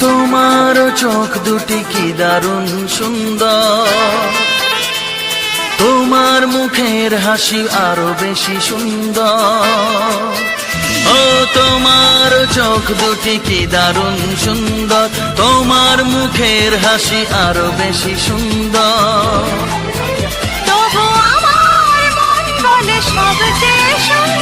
তোমার চোখ দুটি কি দারুণ সুন্দর। তোমার মুখের হাসি আরও বেশি সুন্দর। ও, তোমার চোখ দুটি কি দারুণ সুন্দর। তোমার মুখের হাসি আরও বেশি সুন্দর। তবু আমার মন বলে সবচেয়ে সুন্দর।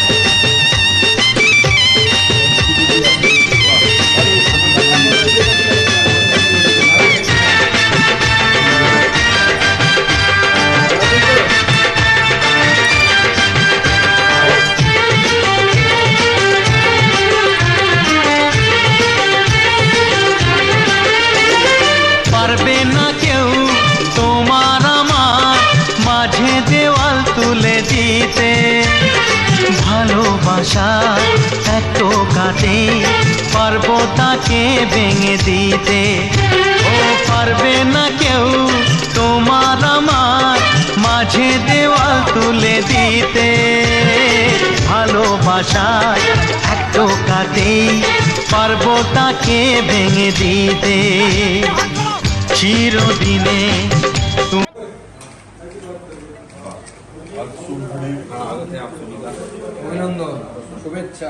পারব তাকে ভেঙে দিতে। ও পারবে না কেউ তোমার আমার মাঝে দেওয়াল তুলে দিতে। ভালোবাসায় এত কাটেই পারব তাকে ভেঙে দিতে। চিরদিনে তুমি অভিনন্দন। শুভেচ্ছা।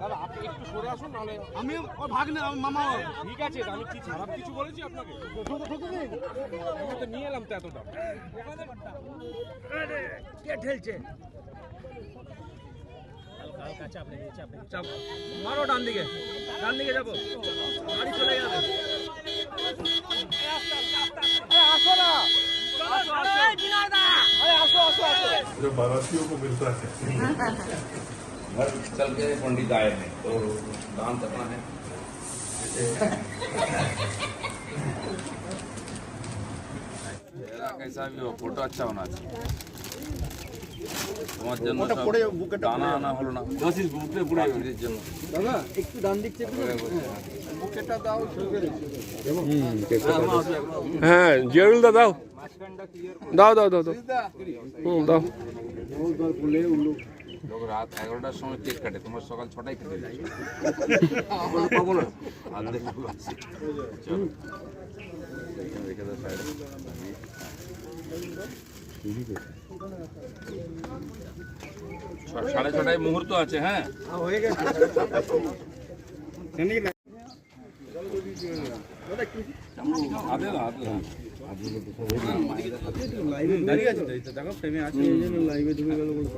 দাদা আপনি একটু সরে আসুন নাহলে আমি ও ভাগ্নে আমার মামা ওর। ঠিক আছে আমি কি খারাপ কিছু বলেছি আপনাকে আমি তো নিয়ে এলাম তো এতটা কে ঠেলছে চাপ, মারো ডান দিকে ডান দিকে যাবো গাড়ি চলে যাবে আরে আসো না আসো, আসো। আরে আসো আসো আসো जो बारातियों को मिलता है घर चल के पंडित आए हैं तो दान करना है मेरा कैसा भी हो फोटो अच्छा होना चाहिए তোমার জন্য সব দানা আনা হলো না বসিস বুকে পুরো এর জন্য দাদা একটু ডান দিক চেপে বুকেটা দাও হ্যাঁ জিয়ারুল দা দাও দাও দাও দাও দাও হুম দাও লোক রাত এগারোটার সময় কেক কাটে তোমার সকাল ছটায় কেটে যায় পাবো না আর দেখবো চলো রেখে দাও সাইডে সাড়ে ছটায় মুহূর্ত আছে হ্যাঁ হয়ে গেছে হাতে দাও হাতে দাও লাইভে দাঁড়িয়ে আছে তো, এই তো দেখো ফ্রেমে আছে এই জন্য লাইভে ঢুকে গেল বলে